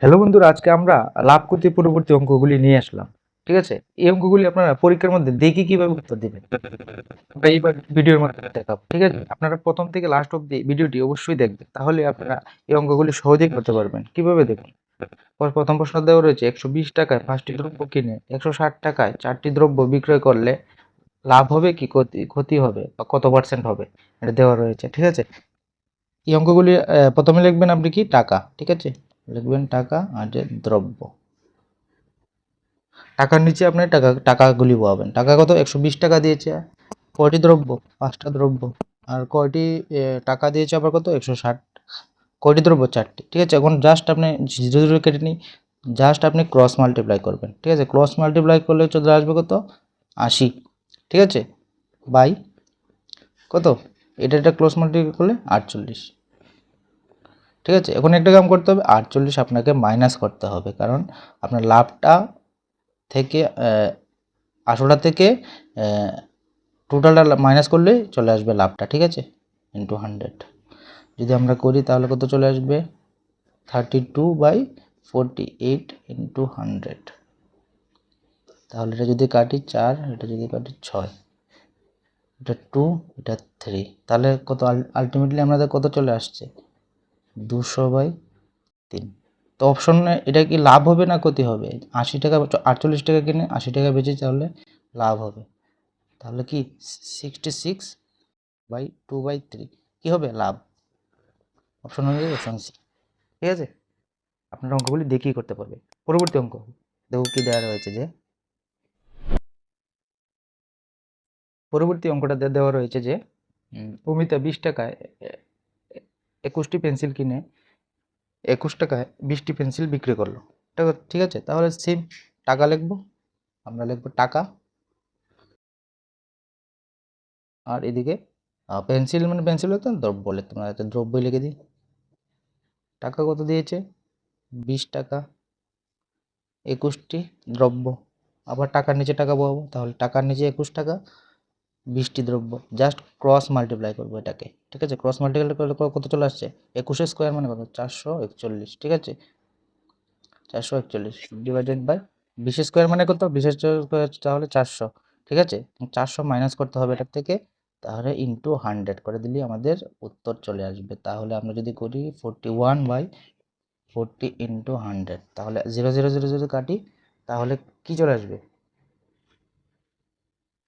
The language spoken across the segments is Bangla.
হ্যালো বন্ধুরা, আজকে আমরা লাভ করতে পরবর্তী অঙ্কগুলি নিয়ে আসলাম, ঠিক আছে? এই অঙ্কগুলি আপনারা পরীক্ষার মধ্যে দেখে কীভাবে উত্তর দিবেন? আমরা এইবার ভিডিওর মধ্যে দেখাবো, ঠিক আছে? আপনারা প্রথম থেকে লাস্ট অব্দি ভিডিওটি অবশ্যই দেখবেন, তাহলে আপনারা এই অঙ্কগুলি সহজেই করতে পারবেন। কীভাবে দেখুন? পর- প্রথম প্রশ্ন দেওয়া রয়েছে, একশো বিশ টাকায় পাঁচটি দ্রব্য কিনে একশো ষাট টাকায় চারটি দ্রব্য বিক্রয় করলে লাভ হবে কি, ক্ষতি ক্ষতি হবে বা কত পার্সেন্ট হবে? এটা দেওয়া রয়েছে, ঠিক আছে? এই অঙ্কগুলি প্রথমে লিখবেন আপনি কি? টাকা, ঠিক আছে? লিখবেন টাকা আর যে দ্রব্য। টাকার নিচে আপনি টাকা, টাকাগুলি পাবেন। টাকা কত? একশো বিশ টাকা দিয়েছে। কয়টি দ্রব্য? পাঁচটা দ্রব্য। আর কয়টি টাকা দিয়েছে আবার কত? একশো ষাট। কয়টি দ্রব্য? চারটি। ঠিক আছে? এখন জাস্ট আপনি জিরো জিরো কেটে নিই জাস্ট আপনি ক্রস মাল্টিপ্লাই করবেন। ঠিক আছে? ক্রস মাল্টিপ্লাই করলে চলে আসবে কত? আশি। ঠিক আছে? বাই। কত? এটা এটা ক্রস মাল্টিপ্লাই করলে আটচল্লিশ। ঠিক আছে? এখন একটা কাম করতে হবে, আটচল্লিশ আপনাকে মাইনাস করতে হবে। কারণ আপনার লাভটা থেকে আসলটা থেকে টোটালটা মাইনাস করলে চলে আসবে লাভটা, ঠিক আছে? ইন্টু হান্ড্রেড যদি আমরা করি তাহলে কত চলে আসবে? Thirty two by forty eight into hundred তাহলে এটা যদি কাটি চার, এটা যদি কাটি ছয়, এটা টু এটা থ্রি তাহলে কত আলটিমেটলি আমাদের কত চলে আসছে? দুশো বাই তিন। তো অপশনে এটা কি লাভ হবে না ক্ষতি হবে? আশি টাকা আটচল্লিশ টাকা কিনে আশি টাকা বেচে তাহলে লাভ হবে। তাহলে কি sixty six by two by three কী হবে? লাভ। অপশন যাবে অপশন সি। ঠিক আছে? আপনার অঙ্কগুলি দেখেই করতে পারবে। পরবর্তী অঙ্ক। দেখো কি দেওয়া রয়েছে যে, পরবর্তী অঙ্কটা দেওয়া রয়েছে যে অমিতা বিশ টাকায় একুশটি পেন্সিল কিনে একুশ টাকায় বিশটি পেন্সিল বিক্রি করল। ঠিক আছে- তাহলে সেম টাকা লিখব, আমরা লিখব টাকা। আর এদিকে পেন্সিল মানে পেন্সিল হতো দ্রব্য লিখতাম না একটা দ্রব্যই লিখে দিই। টাকা কত দিয়েছে? বিশ টাকা। একুশটি দ্রব্য। আবার টাকার নিচে টাকা পাবো তাহলে টাকার নিচে একুশ টাকা। বিশটি দ্রব্য জাস্ট ক্রস মাল্টিপ্লাই করব এটাকে, ঠিক আছে? ক্রস মাল্টিপ্লাই করলে কত চলে আসছে? একুশের স্কোয়ার মানে কত? চারশো একচল্লিশ, ঠিক আছে? চারশো একচল্লিশ ডিভাইডেড বাই বিশ স্কোয়ার মানে কত? বিশ স্কোয়ার তাহলে চারশো, ঠিক আছে? চারশো মাইনাস করতে হবে এটার থেকে, তাহলে ইন্টু হান্ড্রেড করে দিলে আমাদের উত্তর চলে আসবে। তাহলে আমরা যদি করি forty one by forty into hundred তাহলে জিরো জিরো জিরো জিরো কাটি, তাহলে কি চলে আসবে?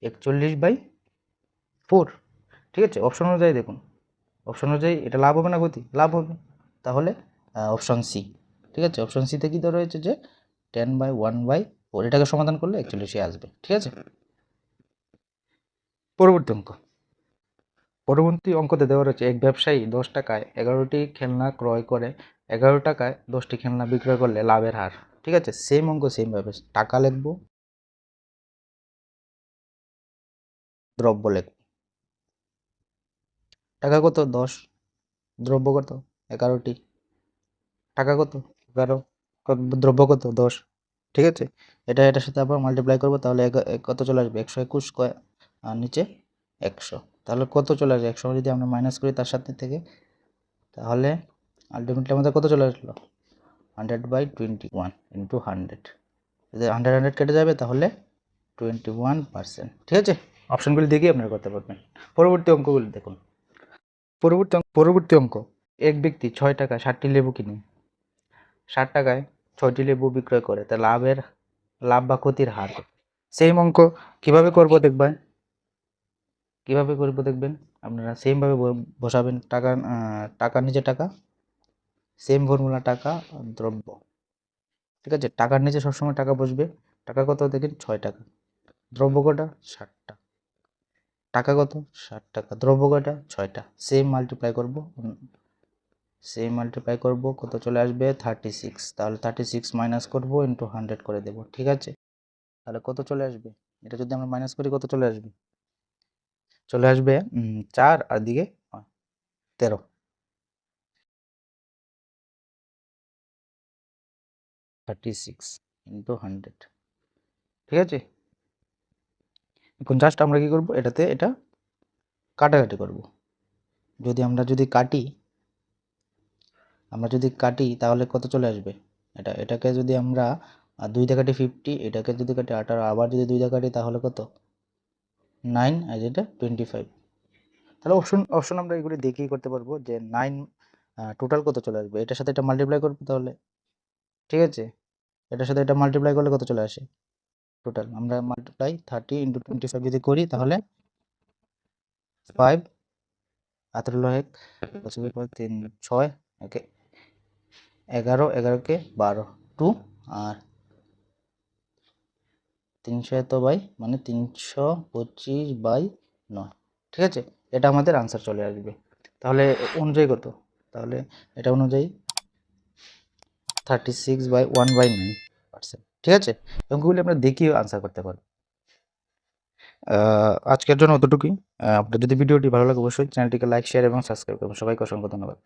একচল্লিশ বাই ফোর ঠিক আছে? অপশন অনুযায়ী দেখুন। অপশন অনুযায়ী এটা লাভ হবে না ক্ষতি? লাভ হবে। তাহলে অপশন সি ঠিক আছে? অপশন সিতে কী রয়েছে যে ten by one by four এটাকে সমাধান করলে একচল্লিশে আসবে, ঠিক আছে? পরবর্তী অঙ্ক। পরবর্তী অঙ্কতে দেওয়া রয়েছে, এক ব্যবসায়ী দশ টাকায় এগারোটি খেলনা ক্রয় করে, এগারো টাকায় দশটি খেলনা বিক্রয় করলে লাভের হার, ঠিক আছে? সেম অঙ্ক সেম ভাবে। টাকা লিখব, দ্রব্য লিখব। টাকা কত? দশ। দ্রব্য কত? এগারোটি। টাকা কত? এগারো। দ্রব্য কত? দশ। ঠিক আছে? এটা, এটার সাথে আবার মাল্টিপ্লাই করব, তাহলে কত চলে আসবে? একশো একুশ আর নিচে একশো। তাহলে কত চলে আসবে? একশো যদি আমরা মাইনাস করি তার সাথে থেকে, তাহলে আলটিমেটলি আমাদের কত চলে আসলো? Hundred by twenty one into hundred যদি হান্ড্রেড হান্ড্রেড কেটে যাবে, তাহলে টোয়েন্টি ওয়ান পার্সেন্ট ঠিক আছে? অপশনগুলি দেখেই আপনারা করতে পারবেন। পরবর্তী অঙ্কগুলি দেখুন। পরবর্তী পরবর্তী অঙ্ক। এক ব্যক্তি ছয় টাকা ষাটটি লেবু কিনে। ষাট টাকায় ছয়টি লেবু বিক্রয় করে, তা লাভের, লাভ বা ক্ষতির হার সেম অঙ্ক, কীভাবে করব দেখবেন? কীভাবে করব দেখবেন? আপনারা সেমভাবে বসাবেন টাকা টাকার নিচে টাকা সেম ফর্মুলা টাকা, দ্রব্য। ঠিক আছে? টাকার নিচে সবসময় টাকা বসবে। টাকা কত দেখেন? ছয় টাকা। দ্রব্য কটা? ষাট টাকা। কত? ষাট টাকা। দ্রব্য কটা ছয়টা। সেম মাল্টিপ্লাই করব। সেম মাল্টিপ্লাই করব। কত চলে আসবে? থার্টি সিক্স তাহলে থার্টি সিক্স মাইনাস করব ইন্টু হান্ড্রেড করে দেবো। ঠিক আছে? তাহলে কত চলে আসবে? এটা যদি আমরা মাইনাস করি, কত চলে আসবে? চলে আসবে চার আর দিকে তেরো। থার্টি সিক্স ইন্টু হান্ড্রেড ঠিক আছে? এখন জাস্ট আমরা কি করব? এটাতে এটা কাটাকাটি করব। যদি আমরা যদি কাটি, আমরা যদি কাটি তাহলে কত চলে আসবে? এটা, এটাকে যদি আমরা দুই কাটি ফিফটি এটাকে যদি কাটি আঠারো, আবার যদি দুই কাটি তাহলে কত? নাইন আর এটা টোয়েন্টি ফাইভ তাহলে অপশন অপশন আমরা এগুলি দেখেই করতে পারব যে নাইন টোটাল কত চলে আসবে? এটার সাথে এটা মাল্টিপ্লাই করব তাহলে। ঠিক আছে? এটার সাথে এটা মাল্টিপ্লাই করলে কত চলে আসে? টোটাল আমরা multiply thirty into twenty five যদি করি তাহলে ফাইভ আঠারো এক পঁচিশ পর তিন, ছয় ওকে এগারো এগারোকে বারো টু আর তিনশো এত বাই মানে তিনশো পঁচিশ বাই নয়, ঠিক আছে? এটা আমাদের আনসার চলে আসবে। তাহলে অনুযায়ী কত? তাহলে এটা অনুযায়ী thirty six by one by nine ঠিক আছে? অঙ্কগুলি আপনার দেখিয়ে আনসার করতে পারব। আহ, আজকের জন্য অতটুকুই। আপনার যদি ভিডিওটি ভালো লাগে অবশ্যই চ্যানেলটিকে লাইক শেয়ার এবং সাবস্ক্রাইব করবেন সবাইকে অসংখ্য ধন্যবাদ।